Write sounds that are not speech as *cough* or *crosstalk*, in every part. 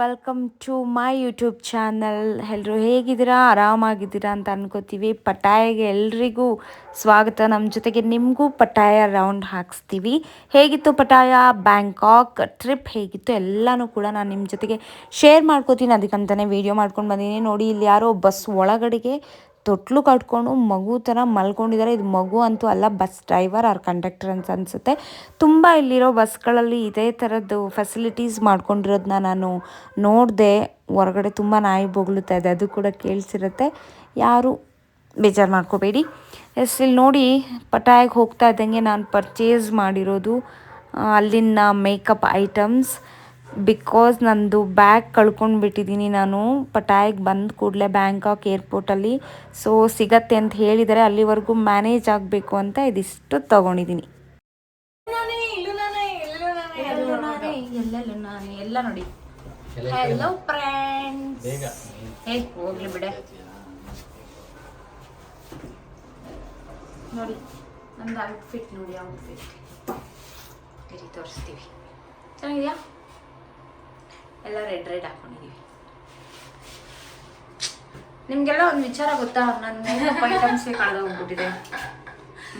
Welcome to my YouTube channel. ಎಲ್ಲರೂ ಹೇಗಿದ್ದೀರಾ? ಆರಾಮಾಗಿದ್ದೀರಾ ಅಂತ ಅನ್ಕೋತೀವಿ. ಪಟಾಯಿಗೆ ಎಲ್ರಿಗೂ ಸ್ವಾಗತ. ನಮ್ಮ ಜೊತೆಗೆ ನಿಮಗೂ ಪಟಾಯ ರೌಂಡ್ ಹಾಕಿಸ್ತೀವಿ. ಹೇಗಿತ್ತು ಪಟಾಯ? ಬ್ಯಾಂಕಾಕ್ ಟ್ರಿಪ್ ಹೇಗಿತ್ತು? ಎಲ್ಲನೂ ಕೂಡ ನಾನು ನಿಮ್ಮ ಜೊತೆಗೆ ಶೇರ್ ಮಾಡ್ಕೋತೀನಿ. ಅದಕ್ಕಂತಲೇ ವೀಡಿಯೋ ಮಾಡ್ಕೊಂಡು ಬಂದೀನಿ. ನೋಡಿ, ಇಲ್ಲಿ ಯಾರೋ ಬಸ್ ಒಳಗಡೆಗೆ ತೊಟ್ಲು ಕಟ್ಕೊಂಡು ಮಗು ಥರ ಮಲ್ಕೊಂಡಿದ್ದಾರೆ. ಇದು ಮಗು ಅಂತೂ ಅಲ್ಲ, ಬಸ್ ಡ್ರೈವರ್ ಆರ್ ಕಂಡಕ್ಟರ್ ಅಂತ ಅನಿಸುತ್ತೆ. ತುಂಬ ಇಲ್ಲಿರೋ ಬಸ್ಗಳಲ್ಲಿ ಇದೇ ಥರದ್ದು ಫೆಸಿಲಿಟೀಸ್ ಮಾಡ್ಕೊಂಡಿರೋದನ್ನ ನಾನು ನೋಡಿದೆ. ಹೊರಗಡೆ ತುಂಬ ನಾಯಿ ಬೊಗಳುತ್ತಾ ಇದೆ, ಅದು ಕೂಡ ಕೇಳಿಸಿರುತ್ತೆ. ಯಾರು ಬೇಜಾರು ಮಾಡ್ಕೋಬೇಡಿ. ಎಸ್, ಇಲ್ಲಿ ನೋಡಿ ಪಟಾಯಿಗೆ ಹೋಗ್ತಾ ಇದ್ದಂಗೆ ನಾನು ಪರ್ಚೇಸ್ ಮಾಡಿರೋದು, ಅಲ್ಲಿನ ಮೇಕಪ್ ಐಟಮ್ಸ್ ಬಿಕಾಸ್ ನಂದು ಬ್ಯಾಗ್ ಕಳ್ಕೊಂಡು ಬಿಟ್ಟಿದ್ದೀನಿ ನಾನು. ಪಟಾಯಿಗೆ ಬಂದ ಕೂಡಲೇ ಬ್ಯಾಂಕಾಕ್ ಏರ್ಪೋರ್ಟಲ್ಲಿ ಸೊ ಸಿಗತ್ತೆ ಅಂತ ಹೇಳಿದರೆ ಅಲ್ಲಿವರೆಗೂ ಮ್ಯಾನೇಜ್ ಆಗಬೇಕು ಅಂತ ಇದಿಷ್ಟು ತಗೊಂಡಿದ್ದೀನಿ ಎಲ್ಲೆಲ್ಲೂ ನಾನೇ ಎಲ್ಲ ನೋಡಿ ಹಲೋ ಫ್ರೆಂಡ್ಸ್ ಏ ಹೋಗ್ಲಿ ಬಿಡೆ. ನೋಡಿ ನಂದು ಔಟ್ಫಿಟ್ ನೋಡಿ ಔಟ್ಫಿಟ್ ತೋರಿಸ್ತೀವಿ. ಚೆನ್ನಾಗಿದೆಯಾ? ಎಲ್ಲ ರೆಡ್ ರೆಡ್ ಹಾಕೊಂಡಿದ್ದೀವಿ ನಿಮ್ಗೆಲ್ಲ ಒಂದು ವಿಚಾರ ಗೊತ್ತಾ? ನನ್ನ ಮೇಕಪ್ ಐಟಮ್ಸೇ ಕಳೆದೋಗ್ಬಿಟ್ಟಿದೆ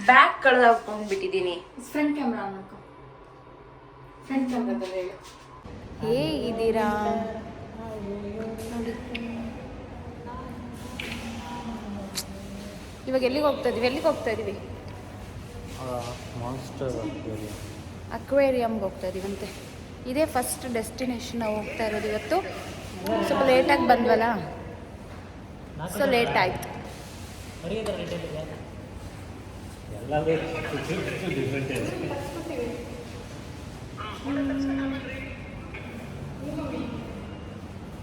ಬ್ಯಾಗ್ ಕಳೆದೋಗ್ಕೊಂಡ್ಬಿಟ್ಟಿದ್ದೀನಿ ಫ್ರಂಟ್ ಕ್ಯಾಮ್ರಾ ಅನ್ನಕ ಫ್ರಂಟ್ ಕ್ಯಾಮ್ರಾದಲ್ಲಿ ಹೇ ಹೇಗಿದ್ದೀರಾ? ನೋಡಿ. ಇವಾಗ ಎಲ್ಲಿಗೆ ಹೋಗ್ತಾ ಇದೀವಿ? ಎಲ್ಲಿಗೆ ಹೋಗ್ತಾ ಇದೀವಿ? ಮಾನ್ಸ್ಟರ್ ಅಕ್ವೇರಿಯಮ್ಗೆ ಹೋಗ್ತಾ ಇದೀವಂತೆ. ಇದೇ ಫಸ್ಟ್ ಡೆಸ್ಟಿನೇಷನ್ ನಾವು ಹೋಗ್ತಾ ಇರೋದು ಇವತ್ತು. ಸ್ವಲ್ಪ ಲೇಟಾಗಿ ಬಂದ್ವಲ್ಲ? ಸೊ ಲೇಟ್ ಆಯ್ತು.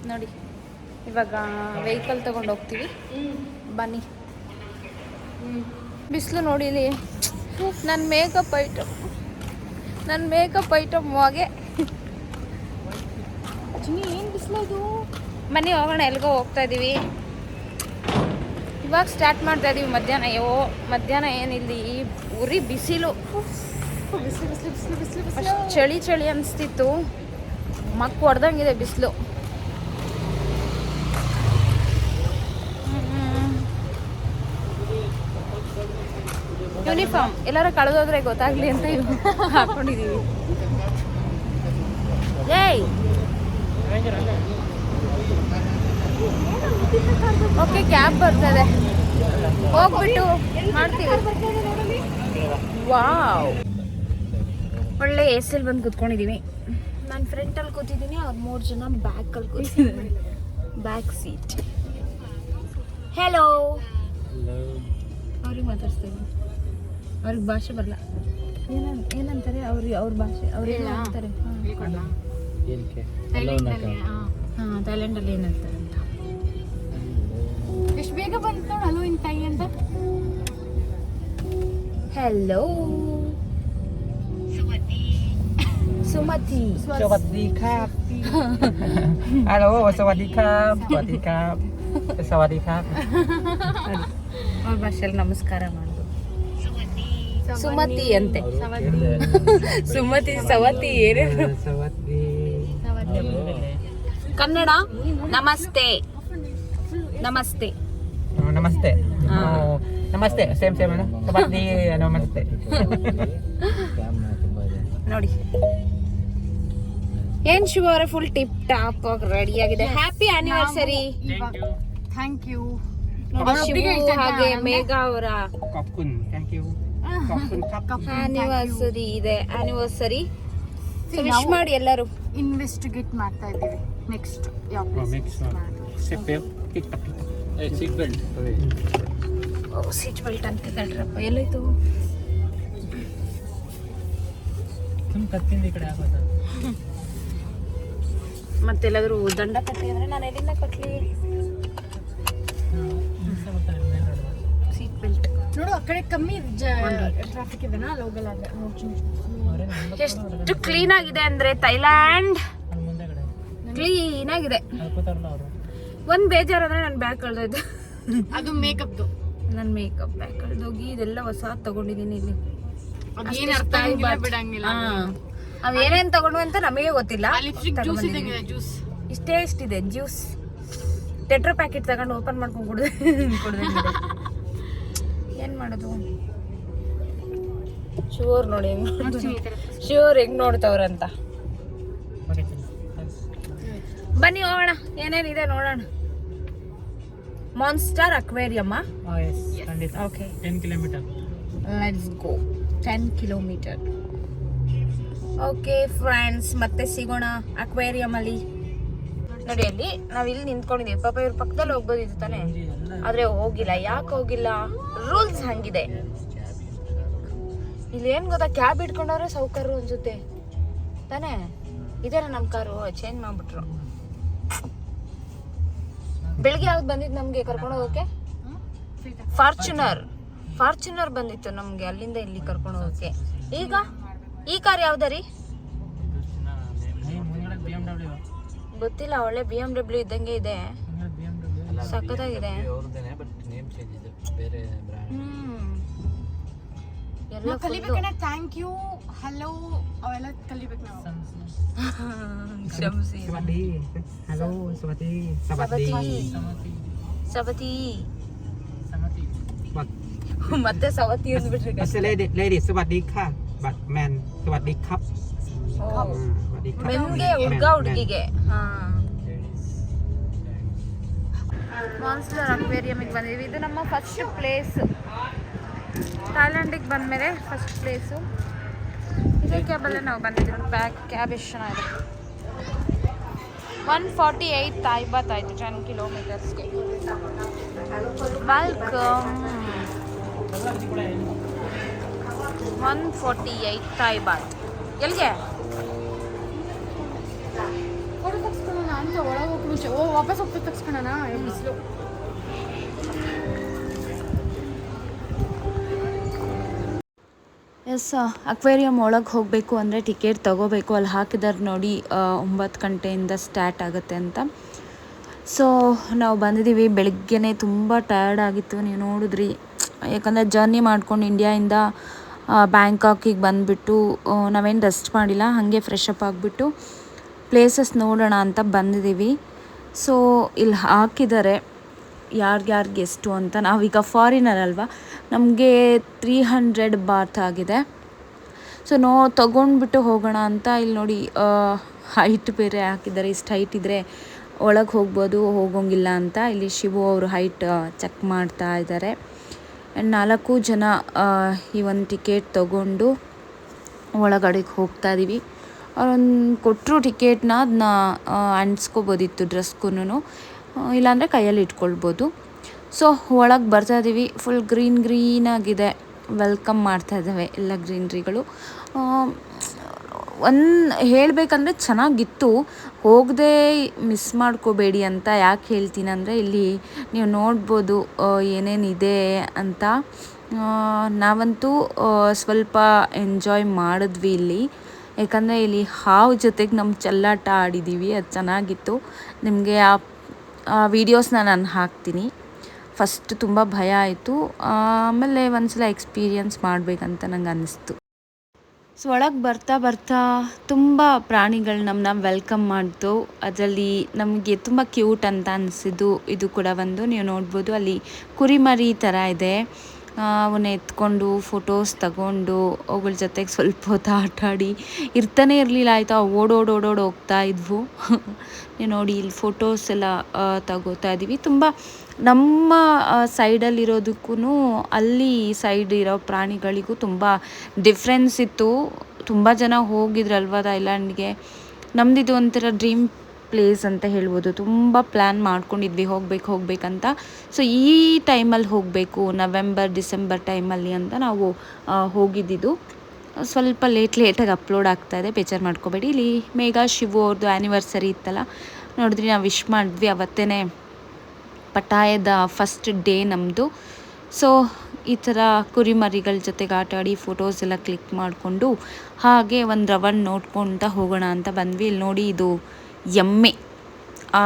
ನೋಡಿ, ಇವಾಗ ವೆಹಿಕಲ್ ತಗೊಂಡು ಹೋಗ್ತೀವಿ. ಬನ್ನಿ. ಬಿಸಿಲು ನೋಡಿಲಿ ನನ್ನ ಮೇಕಪ್ ಐಟಮ್ ನನ್ನ ಮೇಕಪ್ ಐಟಮ್ ಹಾಗೆ ಏನು ಮನೆ ಹೋಗೋಣ ಎಲ್ಗೋ ಹೋಗ್ತಾ ಇದ್ದೀವಿ ಇವಾಗ ಸ್ಟಾರ್ಟ್ ಮಾಡ್ತಾ ಇದೀವಿ ಮಧ್ಯಾಹ್ನ. ಯೋ ಮಧ್ಯಾಹ್ನ ಏನಿಲ್ಲಿ? ಉರಿ ಬಿಸಿಲು. ಬಿಸಿಲು ಬಿಸಿಲು ಬಿಸಿಲು ಬಿಸಿಲು ಅಷ್ಟ್ ಬಿಸಿಲು ಚಳಿ ಚಳಿ ಅನಿಸ್ತಿತ್ತು. ಮಕ್ ಹೊಡೆದಂಗಿದೆ ಬಿಸಿಲು. ಯೂನಿಫಾರ್ಮ್. ಎಲ್ಲಾರ ಕಳೆದೋದ್ರೆ ಗೊತ್ತಾಗ್ಲಿ ಅಂತ ಹಾಕೊಂಡಿದೀವಿ. ಏಯ್! ಓಕೆ ಕ್ಯಾಬ್ ಬರ್ತದೆ. ಹೋಗ್ಬಿಟ್ಟು ಮಾಡ್ತೀವಿ. ವಾವ್ ಒಳ್ಳೆ ಎ ಸಿಲ್ ಬಂದು ಕುತ್ಕೊಂಡಿದೀವಿ. ನಾನು ಫ್ರಂಟಲ್ಲಿ ಕೂತಿದ್ದೀನಿ ಅವ್ರು ಮೂರು ಜನ ಬ್ಯಾಕಲ್ಲಿ ಕೂತಿದ್ದೀನಿ ಬ್ಯಾಕ್ ಸೀಟ್ ಹೆಲೋ ಅವ್ರಿಗೆ ಮಾತಾಡ್ತಾ ಇದ್ದೀನಿ. ಅವ್ರಿಗೆ ಭಾಷೆ ಬರಲ್ಲ. ಏನಂತಾರೆ? ಅವ್ರಿಗೆ ಅವ್ರ ಭಾಷೆ ಅವ್ರೇನು ಅಂತಾರೆ ಥೈಲ್ಯಾಂಡ್ ಅಲ್ಲಿ ಏನಂತಾರಂತ ಎಷ್ಟು ಬೇಗ ಬಂತು ನೋಡಿ ಹಲೋ ಇನ್ ತಾಯಿ ಅಂತ ಹಲೋ ಸುಮತಿ ಸುಮತಿ ಖಾಪ್ ಹಲೋ ಸವಾದಿ ಖಾಪ್ ಸವಾದಿ ಖಾಪ್ ಸವಾದಿ ಖಾಪ್ ಅವ್ರ ಭಾಷೆಯಲ್ಲಿ ನಮಸ್ಕಾರ ಮಾಡೋದು ಸುಮತಿ ಅಂತೆ ಸುಮತಿ ಸವತಿ ಏನೇನು ಕನ್ನಡ ನಮಸ್ತೆ. ನಮಸ್ತೆ. ನಮಸ್ತೆ. ನಮಸ್ತೆ ಸೇಮ್ ಸೇಮ್ *laughs* ನಮಸ್ತೆ. ನೋಡಿ. ಏನ್ ಶಿವ ಅವರ ಫುಲ್ ಟಿಪ್ ಟಾಪ್ ಆಗಿ ರೆಡಿ ಆಗಿದೆ. ಹ್ಯಾಪಿ ಆನಿವರ್ಸರಿ ಥ್ಯಾಂಕ್ ಯು ಹಾಗೆ ಮೇಘ ಅವರ ಆನಿವರ್ಸರಿ *laughs* ಇದೆ. ಆನಿವರ್ಸರಿ ವಿಶ್ ಮಾಡಿ ಎಲ್ಲರೂ. ಇನ್ವೆಸ್ಟಿಗೇಟ್ ಮಾಡ್ತಾ ಇದ್ದೀವಿ. ನೆಕ್ಸ್ಟ್ ಯಾವ ಪ್ಲೇಸ್ ಓ belt. ಸೀಟ್ ಬೆಲ್ಟ್ ಅಂತ ಹೇಳ್ರಪ್ಪ ಎಲ್ಲೋಯ್ತು? ತುಂಬ ಕತ್ತಿಂದ ಈ ಕಡೆ ಆಗೋದು ಮತ್ತೆಲ್ಲಾದ್ರೂ ದಂಡ ಕಟ್ಟಿ ಅಂದ್ರೆ ನಾನು ಎಲ್ಲಿಂದ ಕಟ್ಲಿ? ಸೀಟ್ ಬೆಲ್ಟ್ ನೋಡು. ಆ ಕಡೆ ಕಮ್ಮಿ ಟ್ರಾಫಿಕ್ ಇದೆನಾ ಅಲ್ಲಿ ಹೋಗಲ್ಲ. ಆದ್ರೆ ಎಷ್ಟು ಕ್ಲೀನ್ ಆಗಿದೆ ಅಂದ್ರೆ ಥೈಲ್ಯಾಂಡ್. ಕ್ಲೀನ್ ಆಗಿದೆ ಒಂದ್ ಬೇಜಾರಂದ್ರೆ ನನ್ನ ಬ್ಯಾಗ್ ಕಳ್ದೋಯ್ತು. ಅದು ಮೇಕಪ್ ನನ್ನ ಮೇಕಪ್ ಬ್ಯಾಗ್ ಕಳ್ದೋಗಿ ಇದೆಲ್ಲ ಹೊಸ ತಗೊಂಡಿದ್ದೀನಿ ಇಲ್ಲಿ. ಅವೇನೇನ್ ತಗೊಂಡ್ವಿ ಅಂತ ನಮಗೆ ಗೊತ್ತಿಲ್ಲ. ಇಷ್ಟೇ ಇಷ್ಟಿದೆ ಜ್ಯೂಸ್ ಟೆಟ್ರೋ ಪ್ಯಾಕೆಟ್ ತಗೊಂಡು ಓಪನ್ ಮಾಡ್ಕೊಂಡು ಕುಡ್ದು *laughs* ಏನ್ ಏನು ಮಾಡೋದು? ಶೂರ್ ನೋಡಿ ಶೂರ್ ಹೆಂಗ್ ನೋಡ್ತವ್ರಂತ ಬನ್ನಿ ಹೋಗೋಣ ಏನೇನಿದೆ ನೋಡೋಣ. ಮಾನ್ಸ್ಟರ್ ಅಕ್ವೇರಿಯಮ್ಮ ಖಂಡಿತ. Okay ten kilometer let's go ten kilometer okay friends ಮತ್ತೆ ಸಿಗೋಣ ಅಕ್ವೇರಿಯಂ ಅಲ್ಲಿ. ನೋಡಿ ಅಲ್ಲಿ ನಾವ್ ಇಲ್ಲಿ ನಿಂತ್ಕೊಂಡಿದ್ದೀವಿ ಪಾಪ ಇವ್ರ ಪಕ್ಕದಲ್ಲಿ ಹೋಗ್ಬೋದಿತ್ತು ತಾನೆ. ಆದ್ರೆ ಹೋಗಿಲ್ಲ. ಯಾಕೆ ಹೋಗಿಲ್ಲ? ರೂಲ್ಸ್ ಹಂಗಿದೆ. ಇಲ್ಲಿ ಏನ್ ಗೊತ್ತಾ? ಕ್ಯಾಬ್ ಇಟ್ಕೊಂಡವ್ರೆ ಸೌಕರ್ಯ ಅನ್ಸುತ್ತೆ ತಾನೇ? ಇದೇನ ನಮ್ ಕಾರು ಚೇಂಜ್ ಮಾಡ್ಬಿಟ್ರು. ಬೆಳಿಗ್ಗೆ ಯಾವ್ದು ಬಂದಿತ್ತು ನಮ್ಗೆ ಕರ್ಕೊಂಡು ಹೋಗಕ್ಕೆ? ಫಾರ್ಚುನರ್ ಫಾರ್ಚುನರ್ ಬಂದಿತ್ತು ನಮ್ಗೆ ಅಲ್ಲಿಂದ ಇಲ್ಲಿ ಕರ್ಕೊಂಡು ಹೋಗಕ್ಕೆ. ಈಗ? ಈ ಕಾರ್ ಯಾವ್ದರಿ ರೀ? ಗೊತ್ತಿಲ್ಲ ಒಳ್ಳೆ ಬಿ ಎಂ ಡಬ್ಲ್ಯೂ ಇದ್ದಂಗೆ ಇದೆ. ಸಖತ್ತಾಗಿದೆ. ಎಲ್ಲ full ಕಲಿಬೇಕಣ್ಣ ಥ್ಯಾಂಕ್ ಯು ಹಲೋ ಅವೆಲ್ಲ ಕಲಿಬೇಕು ನಾವು ಕ್ಷಮಿಸಿ สวัสดีฮัลโหลสวัสดีสวัสดี ಸವತಿ ಸಮತಿ ಮತ್ತೆ ಸವತಿ ಅಂದ್ಬಿಟ್ರಿ อัสเลดิเลดิสวัสดีค่ะบัตแมนสวัสดีครับอืมสวัสดีครับ ಮೆನ್ಗೆ ಹುಡ್ಗ ಹುಡುಗಿಗೆ ಹಾ ಮಾನ್ಸ್ಟರ್ ಅಕ್ವೇರಿಯಮಿಗೆ ಬಂದಿದ್ವಿ ಇದು ನಮ್ಮ ಫಸ್ಟ್ ಪ್ಲೇಸ್ ಥೈಲ್ಯಾಂಡಿಗೆ ಬಂದಮೇಲೆ ಫಸ್ಟ್ ಪ್ಲೇಸು ಇದೇ ಕ್ಯಾಬಲ್ಲೇ ನಾವು ಬಂದಿದ್ದೀವಿ ಬ್ಯಾಕ್ ಕ್ಯಾಬ್ ಎಷ್ಟು ಚೆನ್ನಾಗಿದೆ ಒನ್ ಫಾರ್ಟಿ ಏಯ್ಟ್ ತಾಯ್ಬಾತ್ ಆಯಿತು ten ಕಿಲೋಮೀಟರ್ಸ್ಗೆ welcome one forty eight Thai baht ಎಲ್ಲಿಗೆ ಫೋಟೋ ತೆಗ್ಸ್ಕೊಳ್ಳೋಣ ಅಂತ ಒಳಗೆ ಹೋಗಿ ಮುಂಚೆ ಓ ವಾಪಸ್ ಹೋಗ್ತಾ ತೆಗ್ಸ್ಕೊಳ್ಳೋಣ ಬಿಸಿಲು ಎಸ್ ಅಕ್ವೇರಿಯಂ ಒಳಗೆ ಹೋಗಬೇಕು ಅಂದರೆ ಟಿಕೆಟ್ ತಗೋಬೇಕು. ಅಲ್ಲಿ ಹಾಕಿದಾರೆ ನೋಡಿ ಒಂಬತ್ತು ಗಂಟೆಯಿಂದ ಸ್ಟಾರ್ಟ್ ಆಗುತ್ತೆ ಅಂತ. ಸೊ ನಾವು ಬಂದಿದ್ದೀವಿ ಬೆಳಗ್ಗೆನೇ ತುಂಬ ಟಯರ್ಡ್ ಆಗಿತ್ತು. ನೀವು ನೋಡಿದ್ರಿ. ಯಾಕಂದರೆ ಜರ್ನಿ ಮಾಡ್ಕೊಂಡು ಇಂಡಿಯಾಯಿಂದ ಬ್ಯಾಂಕಾಕಿಗೆ ಬಂದುಬಿಟ್ಟು ನಾವೇನು ರೆಸ್ಟ್ ಮಾಡಿಲ್ಲ. ಹಾಗೆ ಫ್ರೆಶ್ ಅಪ್ ಆಗಿಬಿಟ್ಟು ಪ್ಲೇಸಸ್ ನೋಡೋಣ ಅಂತ ಬಂದಿದ್ದೀವಿ ಸೊ ಇಲ್ಲಿ ಹಾಕಿದ್ದಾರೆ ಯಾರ್ಯಾರಿಗೆ ಎಷ್ಟು ಅಂತ ನಾವೀಗ ಫಾರಿನರ್ ಅಲ್ವಾ ನಮಗೆ ತ್ರೀ ಹಂಡ್ರೆಡ್ ಬಾತ್ ಆಗಿದೆ. ಸೊ ನೋ, ತಗೊಂಡ್ಬಿಟ್ಟು ಹೋಗೋಣ ಅಂತ ಇಲ್ಲಿ ನೋಡಿ ಹೈಟ್ ಬೇರೆ ಹಾಕಿದ್ದಾರೆ. ಇಷ್ಟು ಹೈಟ್ ಇದ್ದರೆ ಒಳಗೆ ಹೋಗ್ಬೋದು, ಹೋಗೋಂಗಿಲ್ಲ ಅಂತ ಇಲ್ಲಿ ಶಿವು ಅವರು ಹೈಟ್ ಚೆಕ್ ಮಾಡ್ತಾ ಇದ್ದಾರೆ ಆ್ಯಂಡ್ ನಾಲ್ಕು ಜನ ಈ ಒಂದು ಟಿಕೆಟ್ ತಗೊಂಡು ಒಳಗಡೆಗೆ ಹೋಗ್ತಾ ಇದ್ದೀವಿ ಅವ್ರೊಂದು ಕೊಟ್ಟರು ಟಿಕೆಟ್ನ ಅದನ್ನ ಅಂಟಿಸ್ಕೋಬೋದಿತ್ತು ಡ್ರೆಸ್ಗೂ ಇಲ್ಲಾಂದರೆ ಕೈಯಲ್ಲಿ ಇಟ್ಕೊಳ್ಬೋದು. ಸೊ ಒಳಗೆ ಬರ್ತಾ ಇದ್ದೀವಿ ಫುಲ್ ಗ್ರೀನ್ ಗ್ರೀನ್ ಆಗಿದೆ. ವೆಲ್ಕಮ್ ಮಾಡ್ತಾ ಇದ್ದಾವೆ ಎಲ್ಲ ಗ್ರೀನ್ರಿಗಳು ಒಂದು ಹೇಳಬೇಕಂದ್ರೆ ಚೆನ್ನಾಗಿತ್ತು. ಹೋಗದೆ ಮಿಸ್ ಮಾಡ್ಕೋಬೇಡಿ ಅಂತ ಯಾಕೆ ಹೇಳ್ತೀನಿ ಅಂದರೆ ಇಲ್ಲಿ ನೀವು ನೋಡ್ಬೋದು ಏನೇನಿದೆ ಅಂತ. ನಾವಂತೂ ಸ್ವಲ್ಪ ಎಂಜಾಯ್ ಮಾಡಿದ್ವಿ ಇಲ್ಲಿ. ಯಾಕಂದರೆ ಇಲ್ಲಿ ಹಾವು ಜೊತೆಗೆ ನಮ್ಮ ಚಲ್ಲಾಟ ಆಡಿದ್ದೀವಿ ಅದು ಚೆನ್ನಾಗಿತ್ತು. ನಿಮಗೆ ಆ ವೀಡಿಯೋಸ್ನ ನಾನು ಹಾಕ್ತೀನಿ. ಫಸ್ಟ್ ತುಂಬ ಭಯ ಆಯಿತು. ಆಮೇಲೆ ಒಂದ್ಸಲ ಎಕ್ಸ್ಪೀರಿಯನ್ಸ್ ಮಾಡಬೇಕಂತ ನಂಗೆ ಅನ್ನಿಸ್ತು. ಸೊ ಒಳಗೆ ಬರ್ತಾ ಬರ್ತಾ ತುಂಬ ಪ್ರಾಣಿಗಳು ನಮ್ಮನ್ನ ವೆಲ್ಕಮ್ ಮಾಡ್ತು ಅದರಲ್ಲಿ ನಮಗೆ ತುಂಬ ಕ್ಯೂಟ್ ಅಂತ ಅನಿಸಿದ್ದು ಇದು ಕೂಡ ಒಂದು. ನೀವು ನೋಡ್ಬೋದು, ಅಲ್ಲಿ ಕುರಿಮರಿ ಥರ ಇದೆ. ಅವನ್ನ ಎತ್ಕೊಂಡು ಫೋಟೋಸ್ ತಗೊಂಡು ಅವುಗಳ ಜೊತೆಗೆ ಸ್ವಲ್ಪ ಹೊತ್ತು ಆಟ ಆಡಿ ಇರ್ತಾನೆ ಇರಲಿಲ್ಲ, ಆಯಿತಾ? ಓಡೋಡ್ ಓಡೋಡ್ ಹೋಗ್ತಾ ಇದ್ವು. *laughs* ನೋಡಿ, ಇಲ್ಲಿ ಫೋಟೋಸ್ ಎಲ್ಲ ತಗೋತಾ ಇದ್ದೀವಿ ತುಂಬ ನಮ್ಮ ಸೈಡಲ್ಲಿರೋದಕ್ಕೂ ಅಲ್ಲಿ ಸೈಡ್ ಇರೋ ಪ್ರಾಣಿಗಳಿಗೂ ತುಂಬ ಡಿಫ್ರೆನ್ಸ್ ಇತ್ತು. ತುಂಬ ಜನ ಹೋಗಿದ್ರಲ್ವ ಥೈಲ್ಯಾಂಡ್ಗೆ ನಮ್ಮದಿದು ಒಂಥರ ಡ್ರೀಮ್ ಪ್ಲೇಸ್ ಅಂತ ಹೇಳ್ಬೋದು. ತುಂಬ ಪ್ಲ್ಯಾನ್ ಮಾಡ್ಕೊಂಡಿದ್ವಿ. ಹೋಗ್ಬೇಕು, ಹೋಗ್ಬೇಕಂತ. ಸೊ ಈ ಟೈಮಲ್ಲಿ ಹೋಗಬೇಕು. ನವೆಂಬರ್ ಡಿಸೆಂಬರ್ ಟೈಮಲ್ಲಿ ಅಂತ ನಾವು ಹೋಗಿದ್ದಿದ್ದು. ಸ್ವಲ್ಪ ಲೇಟ್ ಲೇಟಾಗಿ ಅಪ್ಲೋಡ್ ಆಗ್ತಾ ಇದೆ. ಬೇಜಾರು ಮಾಡ್ಕೋಬೇಡಿ. ಇಲ್ಲಿ ಮೇಘಾ, ಶಿವು ಅವ್ರದ್ದು ಆ್ಯನಿವರ್ಸರಿ ಇತ್ತಲ್ಲ. ನೋಡಿದ್ರಿ, ನಾವು ವಿಶ್ ಮಾಡಿದ್ವಿ ಅವತ್ತೇ ಪಟಾಯದ ಫಸ್ಟ್ ಡೇ ನಮ್ಮದು ಸೊ ಈ ಥರ ಕುರಿಮರಿಗಳ ಜೊತೆಗೆ ಆಟ ಆಡಿ ಫೋಟೋಸ್ ಎಲ್ಲ ಕ್ಲಿಕ್ ಮಾಡಿಕೊಂಡು ಹಾಗೆ ಒಂದು ರವನ್ ನೋಡ್ಕೊತ ಹೋಗೋಣ ಅಂತ ಬಂದ್ವಿ. ಇಲ್ಲಿ ನೋಡಿ ಇದು ಎಮ್ಮೆ. ಆ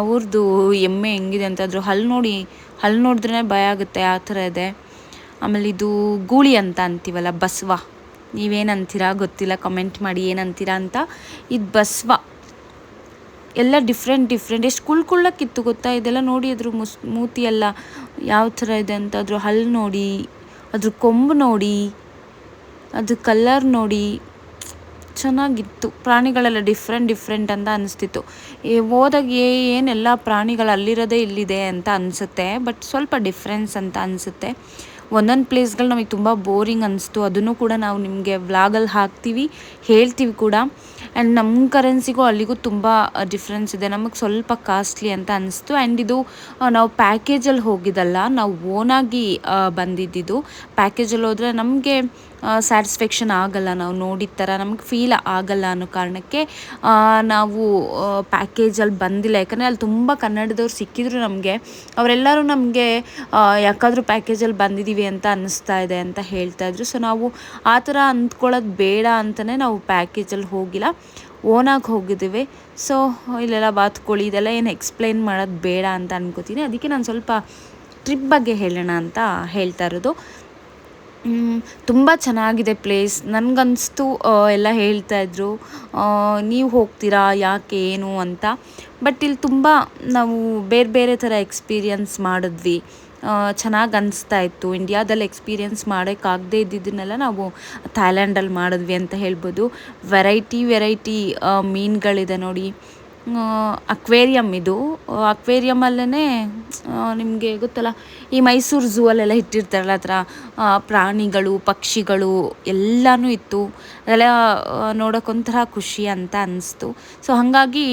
ಅವ್ರದ್ದು ಎಮ್ಮೆ ಹೆಂಗಿದೆ ಅಂತ ಅದ್ರ ಹಲ್ಲು ನೋಡಿ ಹಲ್ಲು ನೋಡಿದ್ರೇ ಭಯ ಆಗುತ್ತೆ, ಆ ಥರ ಇದೆ. ಆಮೇಲೆ ಇದು ಗೂಳಿ ಅಂತ ಅಂತೀವಲ್ಲ, ಬಸವ. ನೀವೇನಂತೀರಾ ಗೊತ್ತಿಲ್ಲ ಕಮೆಂಟ್ ಮಾಡಿ ಏನಂತೀರಾ ಅಂತ. ಇದು ಬಸವ. ಎಲ್ಲ ಡಿಫ್ರೆಂಟ್ ಡಿಫ್ರೆಂಟ್ ಎಷ್ಟು ಕುಳ್ಕೊಳ್ಳೋಕ್ಕಿತ್ತು ಗೊತ್ತಾ? ಇದೆಲ್ಲ ನೋಡಿ ಅದ್ರ ಮುಸ್, ಮೂತಿ ಎಲ್ಲ ಯಾವ ಥರ ಇದೆ ಅಂತ ಅದ್ರ ಹಲ್ಲು ನೋಡಿ, ಅದ್ರ ಕೊಂಬು ನೋಡಿ, ಅದ್ರ ಕಲರ್ ನೋಡಿ. ಚೆನ್ನಾಗಿತ್ತು. ಪ್ರಾಣಿಗಳೆಲ್ಲ ಡಿಫ್ರೆಂಟ್ ಡಿಫ್ರೆಂಟ್ ಅಂತ ಅನಿಸ್ತಿತ್ತು. ಹೋದಾಗ ಏನೆಲ್ಲ ಪ್ರಾಣಿಗಳು ಅಲ್ಲಿರೋದೇ ಇಲ್ಲಿದೆ ಅಂತ ಅನಿಸುತ್ತೆ ಬಟ್ ಸ್ವಲ್ಪ ಡಿಫ್ರೆನ್ಸ್ ಅಂತ ಅನಿಸುತ್ತೆ. ಒಂದೊಂದು ಪ್ಲೇಸ್ಗಳು ನಮಗೆ ತುಂಬ ಬೋರಿಂಗ್ ಅನಿಸ್ತು. ಅದನ್ನು ಕೂಡ ನಾವು ನಿಮಗೆ ವ್ಲಾಗಲ್ಲಿ ಹಾಕ್ತೀವಿ, ಹೇಳ್ತೀವಿ ಕೂಡ. ಆ್ಯಂಡ್ ನಮ್ಮ ಕರೆನ್ಸಿಗೂ ಅಲ್ಲಿಗೂ ತುಂಬ ಡಿಫ್ರೆನ್ಸ್ ಇದೆ. ನಮಗೆ ಸ್ವಲ್ಪ ಕಾಸ್ಟ್ಲಿ ಅಂತ ಅನಿಸ್ತು. ಆ್ಯಂಡ್ ಇದು ನಾವು ಪ್ಯಾಕೇಜಲ್ಲಿ ಹೋಗಿದ್ದಲ್ಲ, ನಾವು ಓನಾಗಿ ಬಂದಿದ್ದಿದ್ದು. ಪ್ಯಾಕೇಜಲ್ಲಿ ಹೋದರೆ ನಮಗೆ ಸ್ಯಾಟಿಸ್ಫ್ಯಾಕ್ಷನ್ ಆಗಲ್ಲ, ನಾವು ನೋಡಿದ ಥರ ನಮ್ಗೆ ಫೀಲ್ ಆಗಲ್ಲ ಅನ್ನೋ ಕಾರಣಕ್ಕೆ ನಾವು ಪ್ಯಾಕೇಜಲ್ಲಿ ಬಂದಿಲ್ಲ. ಯಾಕಂದರೆ ಅಲ್ಲಿ ತುಂಬ ಕನ್ನಡದವ್ರು ಸಿಕ್ಕಿದ್ರು ನಮಗೆ. ಅವರೆಲ್ಲರೂ ನಮಗೆ ಯಾಕಾದರೂ ಪ್ಯಾಕೇಜಲ್ಲಿ ಬಂದಿದ್ದೀವಿ ಅಂತ ಅನ್ನಿಸ್ತಾ ಇದೆ ಅಂತ ಹೇಳ್ತಾ ಇದ್ರು. ಸೊ ನಾವು ಆ ಥರ ಅಂದ್ಕೊಳ್ಳೋದು ಬೇಡ ಅಂತಲೇ ನಾವು ಪ್ಯಾಕೇಜಲ್ಲಿ ಹೋಗಿಲ್ಲ. ಓನಾಗಿ ಹೋಗಿದ್ದೀವಿ. ಸೊ ಇಲ್ಲೆಲ್ಲ ಬಾತ್ಕೋಳಿ ಇದೆಲ್ಲ ಏನು ಎಕ್ಸ್ಪ್ಲೈನ್ ಮಾಡೋದು ಬೇಡ ಅಂತ ಅನ್ಕೋತೀನಿ. ಅದಕ್ಕೆ ನಾನು ಸ್ವಲ್ಪ ಟ್ರಿಪ್ ಬಗ್ಗೆ ಹೇಳೋಣ ಅಂತ ಹೇಳ್ತಾ ಇರೋದು. ತುಂಬ ಚೆನ್ನಾಗಿದೆ ಪ್ಲೇಸ್ ನನಗನ್ನಿಸ್ತು ಎಲ್ಲ ಹೇಳ್ತಾ ಇದ್ರು. ನೀವು ಹೋಗ್ತೀರಾ, ಯಾಕೆ, ಏನು ಅಂತ. ಬಟ್ ಇಲ್ಲಿ ತುಂಬ ನಾವು ಬೇರೆ ಬೇರೆ ಥರ ಎಕ್ಸ್ಪೀರಿಯನ್ಸ್ ಮಾಡಿದ್ವಿ. ಚೆನ್ನಾಗಿ ಅನಿಸ್ತಾ ಇತ್ತು. ಇಂಡಿಯಾದಲ್ಲಿ ಎಕ್ಸ್ಪೀರಿಯನ್ಸ್ ಮಾಡೋಕ್ಕಾಗದೇ ಇದ್ದಿದ್ದನ್ನೆಲ್ಲ ನಾವು ಥಾಯ್ಲ್ಯಾಂಡಲ್ಲಿ ಮಾಡಿದ್ವಿ ಅಂತ ಹೇಳ್ಬೋದು. ವೆರೈಟಿ ವೆರೈಟಿ ಮೀನುಗಳಿದೆ ನೋಡಿ. ಅಕ್ವೇರಿಯಮ್ ಇದು. ಅಕ್ವೇರಿಯಮಲ್ಲೇ ನಿಮಗೆ ಗೊತ್ತಲ್ಲ, ಈ ಮೈಸೂರು ಝೂ ಅಲ್ಲೆಲ್ಲ ಇಟ್ಟಿರ್ತಾರಲ್ಲ, ಆ ಥರ ಪ್ರಾಣಿಗಳು, ಪಕ್ಷಿಗಳು ಎಲ್ಲನೂ ಇತ್ತು. ಅದೆಲ್ಲ ನೋಡೋಕ್ಕೊಂಥರ ಖುಷಿ ಅಂತ ಅನಿಸ್ತು. ಸೊ ಹಾಗಾಗಿ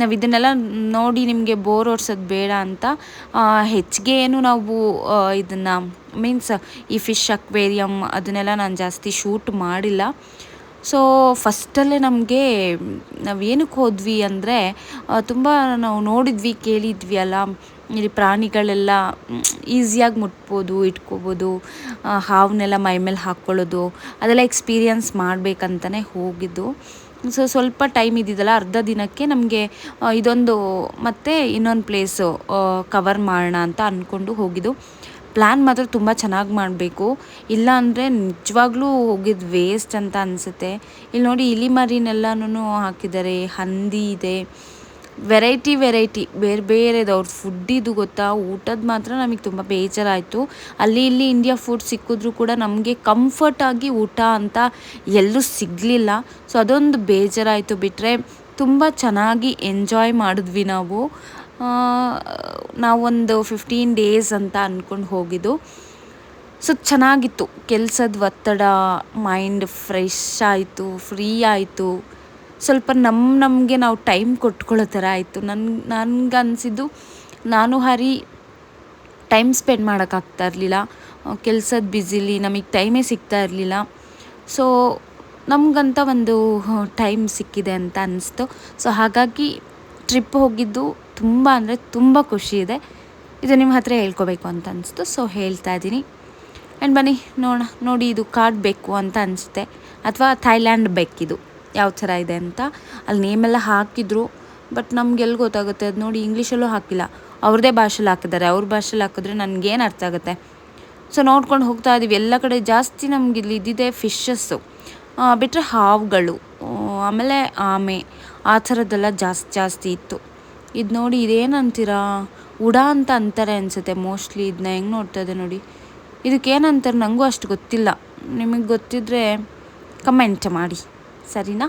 ನಾವು ಇದನ್ನೆಲ್ಲ ನೋಡಿ ನಿಮಗೆ ಬೋರ್ ಓಡಿಸೋದು ಬೇಡ ಅಂತ ಹೆಚ್ಚಿಗೆ ಏನು ನಾವು ಇದನ್ನು ಮೀನ್ಸ್ ಈ ಫಿಶ್ ಅಕ್ವೇರಿಯಮ್ ಅದನ್ನೆಲ್ಲ ನಾನು ಜಾಸ್ತಿ ಶೂಟ್ ಮಾಡಿಲ್ಲ. ಸೊ ಫಸ್ಟಲ್ಲೇ ನಮಗೆ ನಾವು ಏನಕ್ಕೆ ಹೋದ್ವಿ ಅಂದರೆ ತುಂಬ ನಾವು ನೋಡಿದ್ವಿ, ಕೇಳಿದ್ವಿ ಅಲ್ಲ. ಇಲ್ಲಿ ಪ್ರಾಣಿಗಳೆಲ್ಲ ಈಸಿಯಾಗಿ ಮುಟ್ಬೋದು, ಇಟ್ಕೋಬೋದು. ಹಾವನ್ನೆಲ್ಲ ಮೈ ಮೇಲೆ ಹಾಕ್ಕೊಳ್ಳೋದು ಅದೆಲ್ಲ ಎಕ್ಸ್ಪೀರಿಯನ್ಸ್ ಮಾಡಬೇಕಂತಲೇ ಹೋಗಿದ್ದು. ಸೊ ಸ್ವಲ್ಪ ಟೈಮ್ ಇದ್ದಿದ್ದಲ್ಲ, ಅರ್ಧ ದಿನಕ್ಕೆ ನಮಗೆ ಇದೊಂದು ಮತ್ತೆ ಇನ್ನೊಂದು ಪ್ಲೇಸು ಕವರ್ ಮಾಡೋಣ ಅಂತ ಅಂದ್ಕೊಂಡು ಹೋಗಿದ್ದು. ಪ್ಲ್ಯಾನ್ ಮಾತ್ರ ತುಂಬ ಚೆನ್ನಾಗಿ ಮಾಡಬೇಕು. ಇಲ್ಲ ಅಂದರೆ ನಿಜವಾಗ್ಲೂ ಹೋಗಿದ್ದು ವೇಸ್ಟ್ ಅಂತ ಅನಿಸುತ್ತೆ. ಇಲ್ಲಿ ನೋಡಿ ಇಲಿ ಮರಿನೆಲ್ಲನೂ ಹಾಕಿದ್ದಾರೆ. ಹಂದಿ ಇದೆ. ವೆರೈಟಿ ವೆರೈಟಿ ಬೇರೆ ಬೇರೆದು ಅವ್ರ ಫುಡ್ಡಿದು ಗೊತ್ತಾ? ಊಟದ ಮಾತ್ರ ನಮಗೆ ತುಂಬ ಬೇಜಾರಾಯಿತು. ಅಲ್ಲಿ ಇಲ್ಲಿ ಇಂಡಿಯಾ ಫುಡ್ ಸಿಕ್ಕಿದ್ರೂ ಕೂಡ ನಮಗೆ ಕಂಫರ್ಟಾಗಿ ಊಟ ಅಂತ ಎಲ್ಲೂ ಸಿಗಲಿಲ್ಲ. ಸೊ ಅದೊಂದು ಬೇಜಾರಾಯಿತು ಬಿಟ್ಟರೆ ತುಂಬ ಚೆನ್ನಾಗಿ ಎಂಜಾಯ್ ಮಾಡಿದ್ವಿ ನಾವು. ನಾವೊಂದು ಫಿಫ್ಟೀನ್ ಡೇಸ್ ಅಂತ ಅಂದ್ಕೊಂಡು ಹೋಗಿದ್ದು. ಸೊ ಚೆನ್ನಾಗಿತ್ತು. ಕೆಲಸದ ಒತ್ತಡ ಮೈಂಡ್ ಫ್ರೆಶ್ ಆಯಿತು ಫ್ರೀ ಆಯಿತು. ಸ್ವಲ್ಪ ನಮ್ಮ ನಮಗೆ ನಾವು ಟೈಮ್ ಕೊಟ್ಕೊಳ್ಳೋ ಥರ ಆಯಿತು. ನನ್ಗೆ ನನ್ಗೆ ಅನಿಸಿದ್ದು ನಾನು ಹರಿ ಟೈಮ್ ಸ್ಪೆಂಡ್ ಮಾಡೋಕ್ಕಾಗ್ತಾ ಇರಲಿಲ್ಲ. ಕೆಲಸದ ಬ್ಯುಸಿಲಿ ನಮಗೆ ಟೈಮೇ ಸಿಗ್ತಾ ಇರಲಿಲ್ಲ. ಸೊ ನಮಗಂತ ಒಂದು ಟೈಮ್ ಸಿಕ್ಕಿದೆ ಅಂತ ಅನ್ನಿಸ್ತು ಸೊ ಹಾಗಾಗಿ ಟ್ರಿಪ್ ಹೋಗಿದ್ದು ತುಂಬ ಅಂದರೆ ತುಂಬ ಖುಷಿ ಇದೆ. ಇದು ನಿಮ್ಮ ಹತ್ರ ಹೇಳ್ಕೊಬೇಕು ಅಂತ ಅನಿಸ್ತು. ಸೊ ಹೇಳ್ತಾ ಇದ್ದೀನಿ. ಆ್ಯಂಡ್ ಬನ್ನಿ ನೋಡ ನೋಡಿ ಇದು ಕಾರ್ಡ್ ಬೇಕು ಅಂತ ಅನಿಸುತ್ತೆ. ಅಥವಾ ಥೈಲ್ಯಾಂಡ್ ಬೇಕಿದು ಯಾವ ಥರ ಇದೆ ಅಂತ. ಅಲ್ಲಿ ನೇಮೆಲ್ಲ ಹಾಕಿದ್ರು. ಬಟ್ ನಮ್ಗೆ ಎಲ್ಲಿ ಗೊತ್ತಾಗುತ್ತೆ? ಅದು ನೋಡಿ ಇಂಗ್ಲೀಷಲ್ಲೂ ಹಾಕಿಲ್ಲ. ಅವ್ರದೇ ಭಾಷೆಲಿ ಹಾಕಿದ್ದಾರೆ. ಅವ್ರ ಭಾಷೆಲಿ ಹಾಕಿದ್ರೆ ನನಗೇನು ಅರ್ಥ ಆಗುತ್ತೆ? ಸೊ ನೋಡ್ಕೊಂಡು ಹೋಗ್ತಾ ಇದ್ದೀವಿ ಎಲ್ಲ ಕಡೆ ಜಾಸ್ತಿ ನಮ್ಗೆ ಇಲ್ಲಿ ಇದ್ದಿದೆ ಫಿಶಸ್ಸು ಬಿಟ್ಟರೆ ಹಾವುಗಳು. ಆಮೇಲೆ ಆಮೆ. ಆ ಥರದ್ದೆಲ್ಲ ಜಾಸ್ತಿ ಜಾಸ್ತಿ ಇತ್ತು. ಇದು ನೋಡಿ ಇದೇನಂತೀರಾ? ಉಡ ಅಂತ ಅಂತಾರೆ ಅನಿಸುತ್ತೆ ಮೋಸ್ಟ್ಲಿ ಇದನ್ನ ಹೆಂಗೆ ನೋಡ್ತಾ ಇದೆ ನೋಡಿ. ಇದಕ್ಕೇನಂತಾರೆ ನನಗೂ ಅಷ್ಟು ಗೊತ್ತಿಲ್ಲ. ನಿಮಗೆ ಗೊತ್ತಿದ್ದರೆ ಕಮೆಂಟ್ ಮಾಡಿ. ಸರಿನಾ?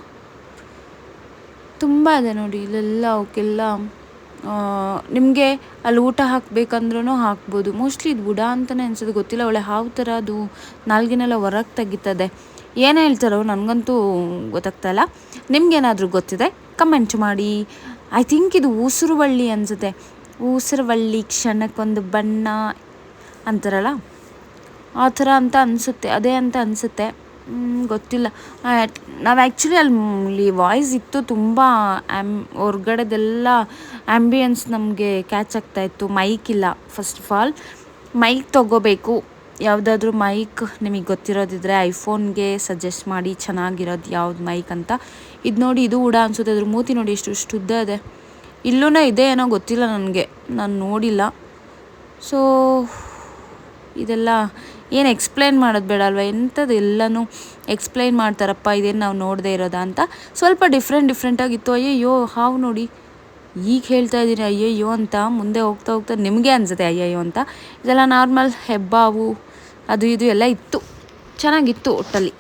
ತುಂಬ ಇದೆ ನೋಡಿ ಇಲ್ಲೆಲ್ಲ ಅವಕ್ಕೆಲ್ಲ ನಿಮಗೆ ಅಲ್ಲಿ ಊಟ ಹಾಕಬೇಕಂದ್ರೂ ಹಾಕ್ಬೋದು. ಮೋಸ್ಟ್ಲಿ ಇದು ಬುಡ ಅಂತಲೇ ಅನ್ಸೋದು ಗೊತ್ತಿಲ್ಲ ಒಳ್ಳೆ ಹಾವು ಥರ ಅದು ನಾಲ್ಗಿನೆಲ್ಲ ಹೊರಗೆ ತೆಗಿತದೆ. ಏನು ಹೇಳ್ತಾರೋ ನನಗಂತೂ ಗೊತ್ತಾಗ್ತಾ ಇಲ್ಲ. ನಿಮ್ಗೇನಾದರೂ ಗೊತ್ತಿದೆ? ಕಮೆಂಟ್ ಮಾಡಿ. ಐ ಥಿಂಕ್ ಇದು ಊಸುರುವಳ್ಳಿ ಅನಿಸುತ್ತೆ. ಊಸುರುವಳ್ಳಿ ಕ್ಷಣಕ್ಕೊಂದು ಬಣ್ಣ ಅಂತಾರಲ್ಲ? ಆ ಥರ ಅಂತ ಅನಿಸುತ್ತೆ. ಅದೇ ಅಂತ ಅನಿಸುತ್ತೆ. ಗೊತ್ತಿಲ್ಲ. ನಾವು ಆ್ಯಕ್ಚುಲಿ ಅಲ್ಲಿ ವಾಯ್ಸ್ ಇತ್ತು ತುಂಬ ಆ್ಯಮ್ ಹೊರ್ಗಡೆದೆಲ್ಲ ಆ್ಯಂಬಿಯನ್ಸ್ ನಮಗೆ ಕ್ಯಾಚ್ ಆಗ್ತಾಯಿತ್ತು ಮೈಕ್ ಇಲ್ಲ. ಫಸ್ಟ್ ಆಫ್ ಆಲ್ ಮೈಕ್ ತೊಗೋಬೇಕು. ಯಾವುದಾದ್ರೂ ಮೈಕ್ ನಿಮಗೆ ಗೊತ್ತಿರೋದಿದ್ರೆ ಐಫೋನ್ಗೆ ಸಜೆಸ್ಟ್ ಮಾಡಿ ಚೆನ್ನಾಗಿರೋದು ಯಾವ್ದು ಮೈಕ್ ಅಂತ. ಇದು ನೋಡಿ ಇದು ಉಡ ಅನ್ಸುತ್ತೆ. ಅದ್ರ ಮೂತಿ ನೋಡಿ ಎಷ್ಟು ಎಷ್ಟು ಉದ್ದ ಇದೆ. ಇಲ್ಲೂ ಇದೆ ಏನೋ ಗೊತ್ತಿಲ್ಲ ನನಗೆ. ನಾನು ನೋಡಿಲ್ಲ. ಸೊ ಇದೆಲ್ಲ ಏನು ಎಕ್ಸ್ಪ್ಲೈನ್ ಮಾಡೋದು ಬೇಡ ಅಲ್ವಾ? ಎಂಥದ್ದು ಎಲ್ಲನೂ ಎಕ್ಸ್ಪ್ಲೈನ್ ಮಾಡ್ತಾರಪ್ಪ, ಇದೇನು ನಾವು ನೋಡದೆ ಇರೋದಾ ಅಂತ. ಸ್ವಲ್ಪ ಡಿಫ್ರೆಂಟ್ ಡಿಫ್ರೆಂಟಾಗಿತ್ತು ಅಯ್ಯಯ್ಯೋ, ಹಾವು ನೋಡಿ. ಈಗ ಹೇಳ್ತಾ ಇದ್ದೀನಿ ಅಯ್ಯಯ್ಯೋ ಅಂತ. ಮುಂದೆ ಹೋಗ್ತಾ ಹೋಗ್ತಾ ನಿಮಗೆ ಅನಿಸುತ್ತೆ, ಅಯ್ಯಯ್ಯೋ ಅಂತ. ಇದೆಲ್ಲ ನಾರ್ಮಲ್ ಹೆಬ್ಬಾವು, ಅದು ಇದು ಎಲ್ಲ ಇತ್ತು. ಚೆನ್ನಾಗಿತ್ತು ಒಟ್ಟಲ್ಲಿ.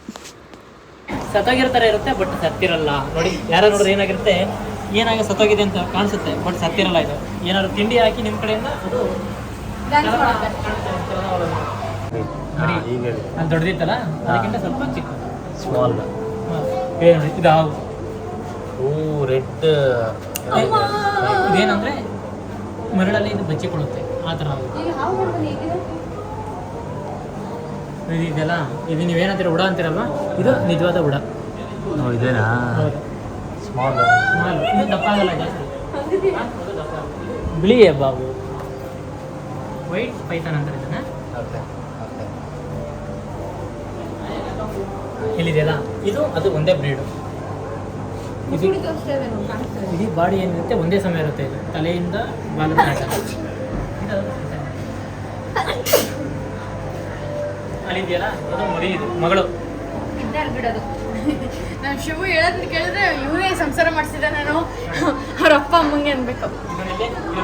ಸತ್ತೋಗಿರೋ ಥರ ಇರುತ್ತೆ ಬಟ್ ಸತ್ತಿರಲ್ಲ. ನೋಡಿ. ಯಾರೋ ನೋಡಿದ್ರೆ ಏನಾಗಿರುತ್ತೆ? ಏನಾಗಿ ಸತ್ತೋಗಿದೆ ಅಂತ ಕಾಣಿಸುತ್ತೆ ಬಟ್ ಸತ್ತಿರಲ್ಲ ಇದು. ಏನಾದ್ರು ತಿಂಡಿ ಹಾಕಿ ನಿಮ್ಮ ಕಡೆಯಿಂದ ಅದು ನಾನು ಅದು ದೊಡ್ಡದಿತ್ತಲ್ಲ? ಅದಕ್ಕಿಂತ ಸ್ವಲ್ಪ ಚಿಕ್ಕ. ಸ್ಮಾಲ್ ಇದು ಹಾವು. ಓ ರೆಡ್. ಇದೇನಂದ್ರೆ ಮರಳಲ್ಲಿ ಇದು ಬಚ್ಚಿಕೊಳ್ಳುತ್ತೆ ಆ ಥರ ಹಾವು ಈಗ ಹಾವು ನೋಡ್ಬನ್ನಿ ಹೇಗಿದೆ ಇದು ಇದೆಲ್ಲ ಇದು ನೀವೇನಂತೀರ ಉಡ ಅಂತೀರಲ್ವ? ಇದು ನಿಜವಾದ ಉಡ. ಇದೇನಾ? ಸ್ಮಾಲ್ ಸ್ಮಾಲ್ ಇದು ದಪ್ಪ ಆಗಲ್ಲ ಜಾಸ್ತಿ. ಬಿಳಿ ಬಾಬು. ವೈಟ್ ಪೈಥಾನ್ ಅಂತಾರೆ ಇದನ್ನ. ಓಕೆ ಓಕೆ ಇಲ್ಲಿದೆಯಲ್ಲ ಇದು ಅದು ಒಂದೇ ಬ್ರೀಡ್ ಇದು. ಬಾಡಿ ಏನಿರುತ್ತೆ? ಒಂದೇ ಸಮಯ ಇರುತ್ತೆ ಇದು. ತಲೆಯಿಂದ ಬಾಲದ ತನಕ. ಇದು ಅಲ್ಲಿದೆಯಲ್ಲ? ಅದು ಮರಿ ಇದು ಮಗಳು. ಬಿಡೋದು. ನಾನು ಶಿವು ಹೇಳೋದನ್ನ ಕೇಳಿದ್ರೆ ಇವನೇ ಸಂಸಾರ ಮಾಡಿಸಿದ ನಾನು. ಅವ್ರ ಅಪ್ಪ ಅಮ್ಮಂಗೆ ಅನ್ಬೇಕು.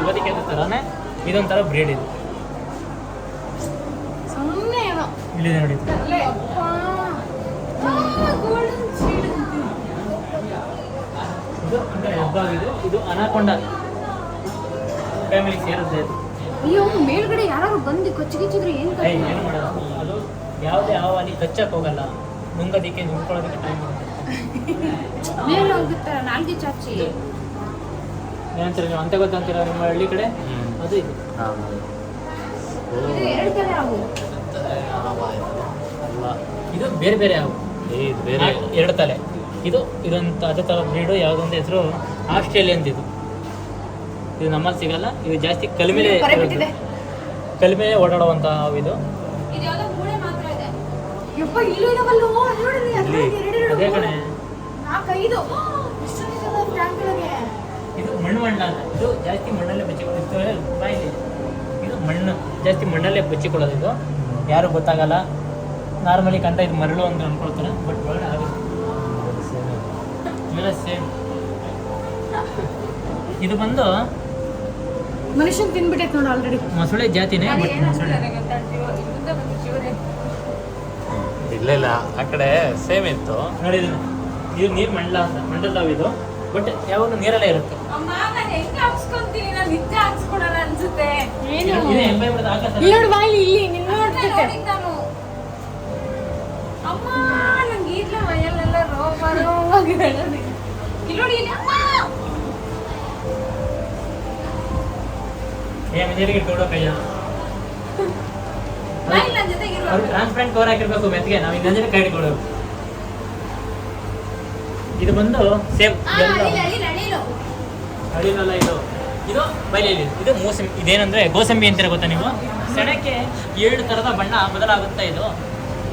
ಬದುಕೆ ಥರನೇ ಇದೊಂಥರ ಬ್ರೀಡ್ ಇದು. ಸುಮ್ಮನೆ ಏನೋ. ಇಲ್ಲಿದೆ ನೋಡಿ. ಇದು. ಅನಾಕೊಂಡ ಫ್ಯಾಮಿಲಿ ಸೇರುತ್ತೆ ಇದು. ಅಯ್ಯೋ ಮೇಲ್ಗಡೆ ಯಾರಾದ್ರು ಬಂದು ಕೊಚ್ಚಿಗಿಚ್ಚಿದ್ರೆ ಏನು ಏನು ಮಾಡೋದು? ಅದು ಯಾವುದೇ ಹಾವಾಲಿ ಅಲ್ಲಿ ಕಚ್ಚಕ್ಕೆ ಹೋಗಲ್ಲ. ನುಂಗೋದಕ್ಕೆ ನುಂಗ್ಕೊಳ್ಳೋದಕ್ಕೆ ಟೈಮ್ ಮೇಲೆ ಹೋಗುತ್ತಾರೆ ನಾಲ್ಗೆ ಚಾಚಿ. ಏನಂತೀರ ನೀವು? ಅಂತ ಗೊತ್ತಂತೀರ ನಿಮ್ಮ ಹಳ್ಳಿ ಕಡೆ? ಅದು ಇದು. ಇದು ಎರಡು ಇದು ಬೇರೆ ಬೇರೆ ಹಾವು. ಇದು ಬೇರೆ ಎರಡು ತಲೆ. ಇದು ಇದೊಂದು ಅದೇ ಥರ ಬ್ರೀಡು ಯಾವುದೊಂದು ಹೆಸರು ಆಸ್ಟ್ರೇಲಿಯನ್ ಇದು ಇದು ನಮ್ಮಲ್ಲಿ ಸಿಗಲ್ಲ. ಇದು ಜಾಸ್ತಿ ಕಲ್ಮೇಲೆ ಕಲ್ಮೇಲೆ ಓಡಾಡುವಂಥ ಹಾವು ಇದು ಯಾವ್ದೋ ಮೂಳೆ ಮಾತ್ರ ಇದೆ ಯಪ್ಪ ಇಲ್ಲೂ ಅದೇ ಕಣೆ. ಇದು ಮಣ್ಣು ಮಣ್ಣ ಇದು ಜಾಸ್ತಿ ಮಣ್ಣಲ್ಲೇ ಬಚ್ಚಿಕೊಳ್ಳುತ್ತೆ ಬಾಯಿಲಿ ಇದು ಮಣ್ಣು. ಜಾಸ್ತಿ ಮಣ್ಣಲ್ಲೇ ಬಚ್ಚಿಕೊಳ್ಳೋದು ಇದು. ಯಾರು ಗೊತ್ತಾಗಲ್ಲ. ನಾರ್ಮಲಿ ಕಂಡ ಇದು ಮರಳು ಅಂತ ಅನ್ಕೊಳ್ತಾರೆ. ಬಟ್ ಒಳಗಡೆ ಆಗುತ್ತೆ ಇವೆಲ್ಲ ಸೇಮ್ ಇದು ಬಂದು ಮನುಷ್ಯನ್ ತಿನ್ಬಿಟ್ಟೈತೆ ನೋಡಿ ಆಲ್ರೆಡಿ ಮೊಸಳೆ ಜಾತಿನೇ ಬಟ್ ಮೊಸಳೆ. ಇಲ್ಲ ಇಲ್ಲ ಆ ಕಡೆ ಸೇಮ್ ಇತ್ತು. ನೋಡಿದ್ದೀನಿ. ಇದು ನೀರು ಮಂಡಲ ಅಂತ ಮಂಡಲ ಇದು. ಬಟ್ ಯಾವಾಗ ನೀರಲ್ಲೇ ಇರುತ್ತೆ. ಏನು? ಆಕಾಶ ಇಲ್ಲಿ ನೋಡು. ಇಲ್ಲಿ ಅಮ್ಮ! ಏ ಇಟ್ಕೊಡೋ ಕೈಯ ಅವ್ರು ಟ್ರಾನ್ಸ್ಪರೆಂಟ್ ಕವರ್ ಹಾಕಿರ್ಬೇಕು ಮೆತ್ತಿಗೆ. ನಾವು ಇನ್ನೊಂದಿನ ಕೈ ಹಿಡ್ಕೊಳ್ಳೋದು ಇದು ಬಂದು ಸೇಮ್ ಇದು. ಇದು ಇದು. ಮೂಸಂಬಿ. ಇದೇನಂದ್ರೆ ಗೋಸಂಬಿ ಅಂತೀರ ಗೊತ್ತಾ ನೀವು? ಸೆಣಕ್ಕೆ ಏಳು ತರದ ಬಣ್ಣ ಬದಲಾಗುತ್ತಾ ಇದು.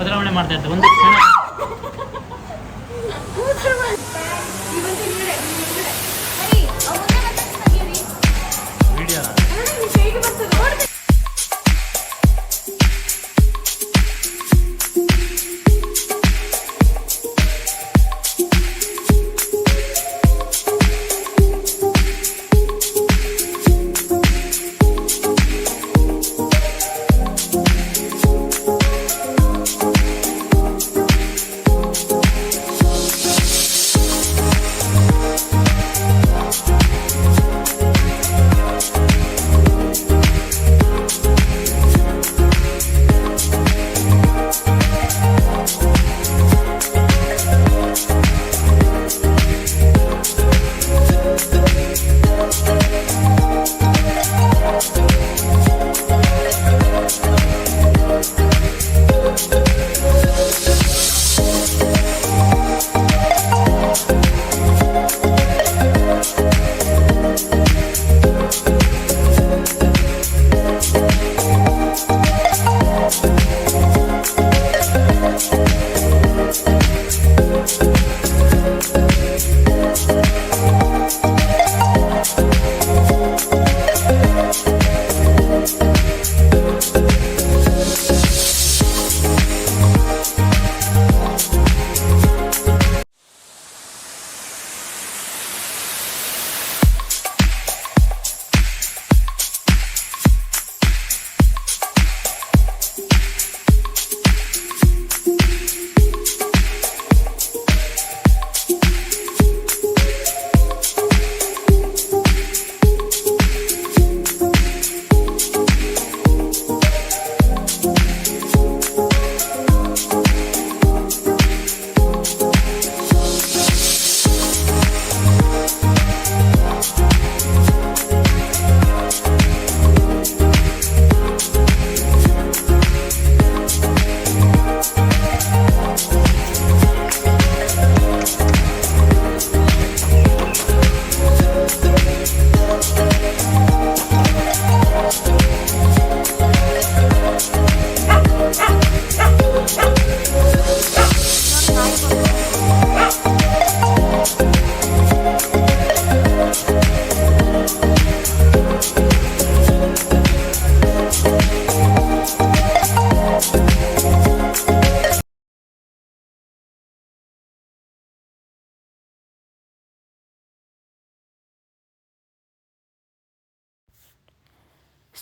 ಬದಲಾವಣೆ ಮಾಡ್ತಾ ಇತ್ತು ಒಂದು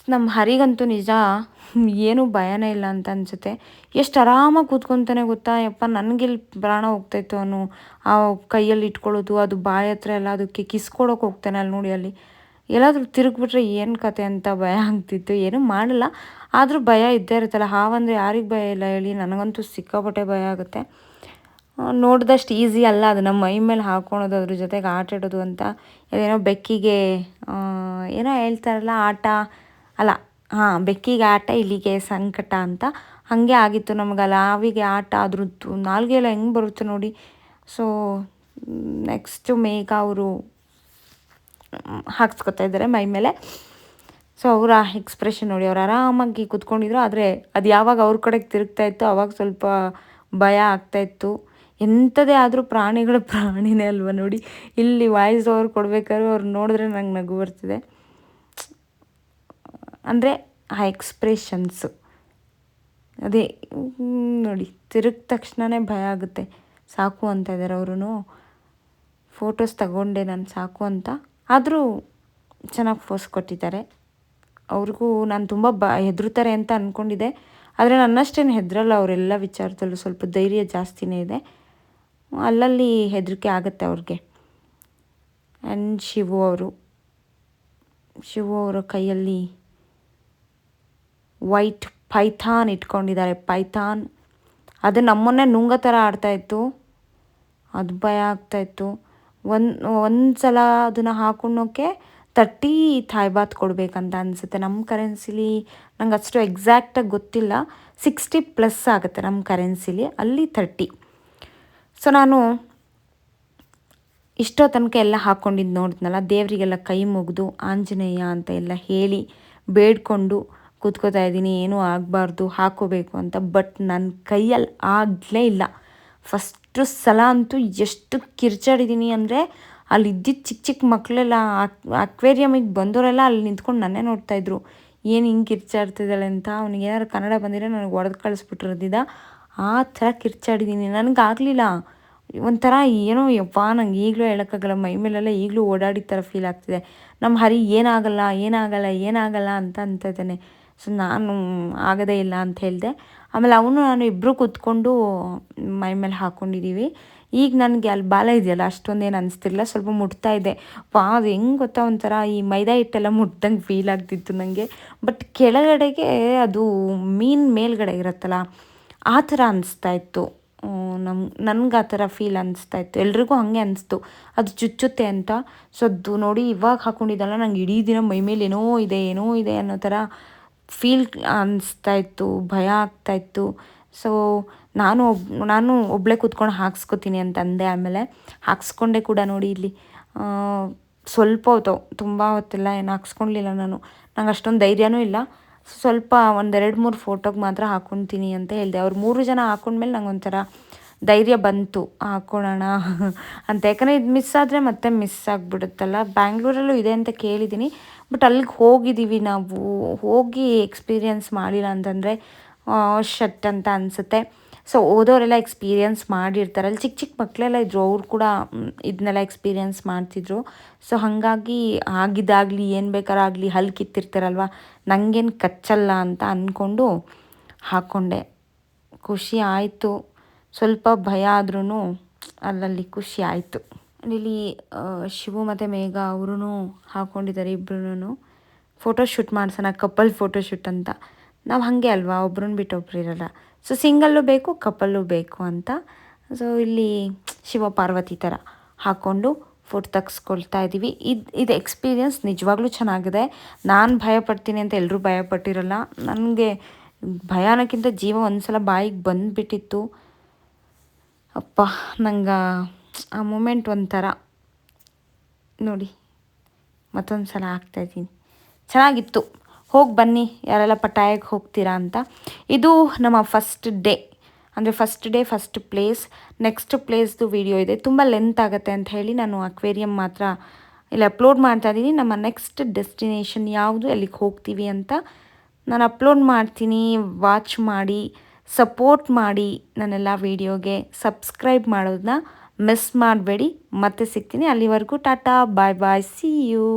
ನಮ್ಮ ಹರಿಗಂತೂ ನಿಜ. ಏನೂ ಭಯನೇ ಇಲ್ಲ ಅಂತ ಅನಿಸುತ್ತೆ. ಎಷ್ಟು ಆರಾಮಾಗಿ ಕೂತ್ಕೊತಾನೆ ಗೊತ್ತಾ? ಯಪ್ಪ ನನಗೆಲ್ಲಿ ಪ್ರಾಣ ಹೋಗ್ತಾಯಿತ್ತು ಅವನು. ಆ ಕೈಯಲ್ಲಿ ಇಟ್ಕೊಳ್ಳೋದು, ಅದು ಬಾಯಿ ಹತ್ರ ಎಲ್ಲ ಅದಕ್ಕೆ ಕಿಸ್ಕೊಡೋಕೆ ಹೋಗ್ತಾನೆ ಅಲ್ಲಿ ನೋಡಿ ಅಲ್ಲಿ. ಎಲ್ಲಾದರೂ ತಿರುಗ್ಬಿಟ್ರೆ ಏನು ಕತೆ ಅಂತ ಭಯ ಆಗ್ತಿತ್ತು. ಏನೂ ಮಾಡಲ್ಲ. ಆದರೂ ಭಯ ಇದ್ದೇ ಇರುತ್ತಲ್ಲ. ಹಾವಂದರೆ ಯಾರಿಗೆ ಭಯ ಇಲ್ಲ ಹೇಳಿ. ನನಗಂತೂ ಸಿಕ್ಕಾಪಟ್ಟೆ ಭಯ ಆಗುತ್ತೆ. ನೋಡಿದಷ್ಟು ಈಸಿ ಅಲ್ಲ ಅದು. ನಮ್ಮ ಮೈ ಮೇಲೆ ಹಾಕ್ಕೊಳೋದು ಅದ್ರ ಜೊತೆಗೆ ಆಟಾಡೋದು ಅಂತ. ಏನೋ ಬೆಕ್ಕಿಗೆ ಏನೋ ಹೇಳ್ತಾರಲ್ಲ, ಆಟ. ಅಲ್ಲ, ಹಾಂ, ಬೆಕ್ಕಿಗೆ ಆಟ ಇಲ್ಲಿಗೆ ಸಂಕಟ ಅಂತ. ಹಾಗೆ ಆಗಿತ್ತು ನಮಗಲ್ಲ, ಆವಿಗೆ ಆಟ ಅದ್ರದ್ದು ನಾಲ್ಗೆ ಎಲ್ಲ ಹೆಂಗೆ ಬರುತ್ತೆ ನೋಡಿ. ಸೊ ನೆಕ್ಸ್ಟು ಮೇಘ ಅವರು ಹಾಕ್ಸ್ಕೊತಾ ಇದ್ದಾರೆ ಮೈ ಮೇಲೆ. ಸೊ ಅವರ ಎಕ್ಸ್ಪ್ರೆಷನ್ ನೋಡಿ, ಅವ್ರು ಆರಾಮಾಗಿ ಕೂತ್ಕೊಂಡಿದ್ರು, ಆದರೆ ಅದು ಯಾವಾಗ ಅವ್ರ ಕಡೆಗೆ ತಿರುಗ್ತಾ ಇತ್ತು, ಅವಾಗ ಸ್ವಲ್ಪ ಭಯ ಆಗ್ತಾಯಿತ್ತು ಎಂಥದೇ ಆದರೂ ಪ್ರಾಣಿಗಳು ಪ್ರಾಣಿನೇ ಅಲ್ವಾ ನೋಡಿ. ಇಲ್ಲಿ ವಾಯ್ಸ್ ಅವ್ರು ಕೊಡಬೇಕಾದ್ರೂ ಅವ್ರು ನೋಡಿದ್ರೆ ನಂಗೆ ನಗು ಬರ್ತಿದೆ. ಅಂದರೆ ಆ ಎಕ್ಸ್ಪ್ರೆಷನ್ಸು ಅದೇ, ನೋಡಿ ತಿರುಗಿದ ತಕ್ಷಣವೇ ಭಯ ಆಗುತ್ತೆ. ಸಾಕು ಅಂತ ಇದ್ದಾರೆ ಅವರು ಫೋಟೋಸ್ ತಗೊಂಡೆ ನಾನು ಸಾಕು ಅಂತ. ಆದರೂ ಚೆನ್ನಾಗಿ ಫೋಸ್ ಕೊಟ್ಟಿದ್ದಾರೆ. ಅವ್ರಿಗೂ ನಾನು ತುಂಬ ಬ, ಹೆದರುತ್ತಾರೆ ಅಂತ ಅಂದ್ಕೊಂಡಿದ್ದೆ ಆದರೆ ನನ್ನಷ್ಟೇನು ಹೆದರಲ್ಲ, ಅವರೆಲ್ಲ ವಿಚಾರದಲ್ಲೂ ಸ್ವಲ್ಪ ಧೈರ್ಯ ಜಾಸ್ತಿನೇ ಇದೆ. ಅಲ್ಲಲ್ಲಿ ಹೆದರಿಕೆ ಆಗುತ್ತೆ ಅವ್ರಿಗೆ. ಆ್ಯಂಡ್ ಶಿವು ಅವರು. ಶಿವು ಅವರ ಕೈಯಲ್ಲಿ ವೈಟ್ ಪೈಥಾನ್ ಇಟ್ಕೊಂಡಿದ್ದಾರೆ. ಪೈಥಾನ್. ಅದು ನಮ್ಮನ್ನೇ ನುಂಗ ಥರ ಆಡ್ತಾಯಿತ್ತು ಅದು ಭಯ ಆಗ್ತಾಯಿತ್ತು ಒಂದು ಒಂದು ಸಲ ಅದನ್ನು ಹಾಕೊಳ್ಳೋಕ್ಕೆ ತರ್ಟಿ ಥಾಯ್ಬಾತ್ ಕೊಡಬೇಕಂತ ಅನಿಸುತ್ತೆ. ನಮ್ಮ ಕರೆನ್ಸಿಲಿ ನಂಗೆ ಅಷ್ಟು ಎಕ್ಸಾಕ್ಟಾಗಿ ಗೊತ್ತಿಲ್ಲ. ಸಿಕ್ಸ್ಟಿ ಪ್ಲಸ್ ಆಗುತ್ತೆ ನಮ್ಮ ಕರೆನ್ಸಿಲಿ, ಅಲ್ಲಿ ತರ್ಟಿ. ಸೊ ನಾನು ಇಷ್ಟೋ ತನಕ ಎಲ್ಲ ಹಾಕ್ಕೊಂಡಿದ್ದು ನೋಡಿದ್ನಲ್ಲ, ದೇವರಿಗೆಲ್ಲ ಕೈ ಮುಗಿದು ಆಂಜನೇಯ ಅಂತ ಎಲ್ಲ ಹೇಳಿ ಬೇಡ್ಕೊಂಡು ಕೂತ್ಕೋತಾ ಇದ್ದೀನಿ, ಏನೂ ಆಗಬಾರ್ದು, ಹಾಕೋಬೇಕು ಅಂತ. ಬಟ್ ನನ್ನ ಕೈಯಲ್ಲಿ ಆಗಲೇ ಇಲ್ಲ. ಫಸ್ಟು ಸಲ ಅಂತೂ ಎಷ್ಟು ಕಿರ್ಚಾಡಿದ್ದೀನಿ ಅಂದರೆ ಅಲ್ಲಿ ಇದ್ದಿದ್ದು ಚಿಕ್ಕ ಚಿಕ್ಕ ಮಕ್ಕಳೆಲ್ಲ ಅಕ್ವೇರಿಯಮಿಗೆ ಬಂದವರೆಲ್ಲ ಅಲ್ಲಿ ನಿಂತ್ಕೊಂಡು ನನ್ನೇ ನೋಡ್ತಾಯಿದ್ರು ಏನು ಹಿಂಗೆ ಕಿರ್ಚಾಡ್ತಿದ್ದಾಳೆ ಅಂತ. ಅವ್ನಿಗೆ ಕನ್ನಡ ಬಂದಿರೋ ನನಗೆ ಒಡೆದು ಕಳಿಸ್ಬಿಟ್ಟಿರೋದಿದ. ಆ ಥರ ಕಿರ್ಚಾಡಿದ್ದೀನಿ. ನನಗಾಗಲಿಲ್ಲ ಒಂಥರ ಏನೋ ಯಪ್ಪ ನಂಗೆ ಈಗಲೂ ಹೇಳೋಕ್ಕಾಗಲ್ಲ. ಮೈ ಮೇಲೆಲ್ಲ ಈಗಲೂ ಓಡಾಡಿದ ಥರ ಫೀಲ್ ಆಗ್ತಿದೆ. ನಮ್ಮ ಹರಿ ಏನಾಗಲ್ಲ ಏನಾಗಲ್ಲ ಏನಾಗಲ್ಲ ಅಂತ ಅಂತ ಇದ್ದಾನೆ. ಸೊ ನಾನು ಆಗೋದೇ ಇಲ್ಲ ಅಂತ ಹೇಳಿದೆ. ಆಮೇಲೆ ಅವನು, ನಾನು ಇಬ್ಬರು ಕೂತ್ಕೊಂಡು ಮೈ ಮೇಲೆ ಹಾಕ್ಕೊಂಡಿದ್ದೀವಿ ಈಗ ನನಗೆ ಅಲ್ಲಿ ಬಾಲ ಇದೆಯಲ್ಲ, ಅಷ್ಟೊಂದೇನು ಅನಿಸ್ತಿರ್ಲಿಲ್ಲ. ಸ್ವಲ್ಪ ಮುಟ್ತಾ ಇದೆ. ವಾ, ಅದು ಹೆಂಗೆ ಗೊತ್ತಾ ಒಂಥರ ಈ ಮೈದಾ ಹಿಟ್ಟೆಲ್ಲ ಮುಟ್ದಂಗೆ ಫೀಲ್ ಆಗ್ತಿತ್ತು ನನಗೆ ಬಟ್ ಕೆಳಗಡೆಗೆ ಅದು ಮೀನು ಮೇಲ್ಗಡೆ ಇರುತ್ತಲ್ಲ, ಆ ಥರ ಅನಿಸ್ತಾ ಇತ್ತು. ನಮ್, ನನ್ಗೆ ಆ ಥರ ಫೀಲ್ ಅನಿಸ್ತಾ ಇತ್ತು. ಎಲ್ರಿಗೂ ಹಾಗೆ ಅನಿಸ್ತು. ಅದು ಚುಚ್ಚುತ್ತೆ ಅಂತ. ಸೊ ಅದು ನೋಡಿ ಇವಾಗ ಹಾಕ್ಕೊಂಡಿದ್ದಲ್ಲ ನಂಗೆ ಇಡೀ ದಿನ ಮೈ ಮೇಲೆ ಏನೋ ಇದೆ ಏನೋ ಇದೆ ಅನ್ನೋ ಥರ ಫೀಲ್ ಅನಿಸ್ತಾ ಇತ್ತು, ಭಯ ಆಗ್ತಾ ಇತ್ತು. ಸೊ ನಾನು ಒಬ್, ನಾನು ಒಬ್ಬಳೇ ಕೂತ್ಕೊಂಡು ಹಾಕ್ಸ್ಕೊತೀನಿ ಅಂತ ಅಂದೆ. ಆಮೇಲೆ ಹಾಕ್ಸ್ಕೊಂಡೆ ಕೂಡ ನೋಡಿ ಇಲ್ಲಿ ಸ್ವಲ್ಪ ಹೊತ್ತು, ತುಂಬ ಹೊತ್ತೆಲ್ಲ, ಏನು ಹಾಕ್ಸ್ಕೊಳ್ಲಿಲ್ಲ ನಾನು. ನಂಗೆ ಅಷ್ಟೊಂದು ಧೈರ್ಯನೂ ಇಲ್ಲ. ಸ್ವಲ್ಪ ಒಂದೆರಡು ಮೂರು ಫೋಟೋಗೆ ಮಾತ್ರ ಹಾಕೊತೀನಿ ಅಂತ ಹೇಳಿದೆ. ಅವ್ರು ಮೂರು ಜನ ಹಾಕೊಂಡ್ಮೇಲೆ ನಂಗೆ ಒಂಥರ ಧೈರ್ಯ ಬಂತು ಹಾಕ್ಕೊಳ್ಳೋಣ ಅಂತ. ಯಾಕಂದರೆ ಇದು ಮಿಸ್ ಆದರೆ ಮತ್ತೆ ಮಿಸ್ ಆಗಿಬಿಡುತ್ತಲ್ಲ. ಬ್ಯಾಂಗ್ಳೂರಲ್ಲೂ ಇದೆ ಅಂತ ಕೇಳಿದ್ದೀನಿ. ಬಟ್ ಅಲ್ಲಿಗೆ ಹೋಗಿದ್ದೀವಿ ನಾವು. ಹೋಗಿ ಎಕ್ಸ್ಪೀರಿಯನ್ಸ್ ಮಾಡಿಲ್ಲ ಅಂತಂದರೆ ಶಟ್ ಅಂತ ಅನಿಸುತ್ತೆ. ಸೊ ಓದೋರೆಲ್ಲ ಎಕ್ಸ್ಪೀರಿಯನ್ಸ್ ಮಾಡಿರ್ತಾರೆ. ಅಲ್ಲಿ ಚಿಕ್ಕ ಚಿಕ್ಕ ಮಕ್ಕಳೆಲ್ಲ ಇದ್ದರು ಅವ್ರು ಕೂಡ ಇದನ್ನೆಲ್ಲ ಎಕ್ಸ್ಪೀರಿಯನ್ಸ್ ಮಾಡ್ತಿದ್ರು. ಸೊ ಹಾಗಾಗಿ ಆಗಿದ್ದಾಗಲಿ, ಏನು ಬೇಕಾರಾಗಲಿ ಹಲ್ ಕಿತ್ತಿರ್ತಾರಲ್ವ? ನನಗೇನು ಕಚ್ಚಲ್ಲ ಅಂತ ಅಂದ್ಕೊಂಡು ಹಾಕ್ಕೊಂಡೆ ಖುಷಿ ಆಯಿತು. ಸ್ವಲ್ಪ ಭಯ ಆದ್ರೂ ಅಲ್ಲಲ್ಲಿ ಖುಷಿ ಆಯಿತು. ಇಲ್ಲಿ ಶಿವು ಮತ್ತು ಮೇಘ ಅವರೂ ಹಾಕ್ಕೊಂಡಿದ್ದಾರೆ ಇಬ್ಬರೂ ಫೋಟೋ ಶೂಟ್ ಮಾಡ್ಸೋಣ ಕಪಲ್ ಫೋಟೋ ಶೂಟ್ ಅಂತ. ನಾವು ಹಾಗೆ ಅಲ್ವಾ ಒಬ್ರನ್ನ ಬಿಟ್ಟು ಒಬ್ರು ಇರಲ್ಲ. ಸೊ ಸಿಂಗಲ್ಲು ಬೇಕು ಕಪಲ್ಲು ಬೇಕು ಅಂತ. ಸೊ ಇಲ್ಲಿ ಶಿವ ಪಾರ್ವತಿ ಥರ ಹಾಕ್ಕೊಂಡು ಫೋಟೋ ತೆಗ್ಸ್ಕೊಳ್ತಾ ಇದ್ದೀವಿ ಇದು ಇದು ಎಕ್ಸ್ಪೀರಿಯನ್ಸ್ ನಿಜವಾಗ್ಲೂ ಚೆನ್ನಾಗಿದೆ. ನಾನು ಭಯ ಪಡ್ತೀನಿ ಅಂತ ಎಲ್ಲರೂ ಭಯ ಪಟ್ಟಿರಲ್ಲ ನನಗೆ ಭಯಾನಕ್ಕಿಂತ ಜೀವ ಒಂದು ಸಲ ಬಾಯಿಗೆ ಬಂದುಬಿಟ್ಟಿತ್ತು. ಅಪ್ಪ, ನಂಗೆ ಆ ಮೂಮೆಂಟ್ ಒಂಥರ ನೋಡಿ ಮತ್ತೊಂದು ಸಲ ಹಾಕ್ತಾಯಿದ್ದೀನಿ ಚೆನ್ನಾಗಿತ್ತು. ಹೋಗಿ ಬನ್ನಿ, ಯಾರೆಲ್ಲ ಪಟಾಯಕ್ಕೆ ಹೋಗ್ತೀರಾ ಅಂತ. ಇದು ನಮ್ಮ ಫಸ್ಟ್ ಡೇ ಅಂದರೆ first day first place next ಪ್ಲೇಸ್ದು video ಇದೆ. ತುಂಬ ಲೆಂತ್ ಆಗುತ್ತೆ ಅಂತ ಹೇಳಿ ನಾನು ಅಕ್ವೇರಿಯಂ ಮಾತ್ರ ಇಲ್ಲಿ ಅಪ್ಲೋಡ್ ಮಾಡ್ತಾ ಇದ್ದೀನಿ. ನಮ್ಮ ನೆಕ್ಸ್ಟ್ ಡೆಸ್ಟಿನೇಷನ್ ಯಾವುದು ಅಲ್ಲಿಗೆ ಹೋಗ್ತೀವಿ ಅಂತ ನಾನು ಅಪ್ಲೋಡ್ ಮಾಡ್ತೀನಿ. ವಾಚ್ ಮಾಡಿ. ಸಪೋರ್ಟ್ ಮಾಡಿ ನನ್ನೆಲ್ಲ ವೀಡಿಯೋಗೆ ಸಬ್ಸ್ಕ್ರೈಬ್ ಮಾಡೋದನ್ನ ಮಿಸ್ ಮಾಡಬೇಡಿ. ಮತ್ತೆ ಸಿಗ್ತೀನಿ ಅಲ್ಲಿವರೆಗೂ. Tata bye bye see you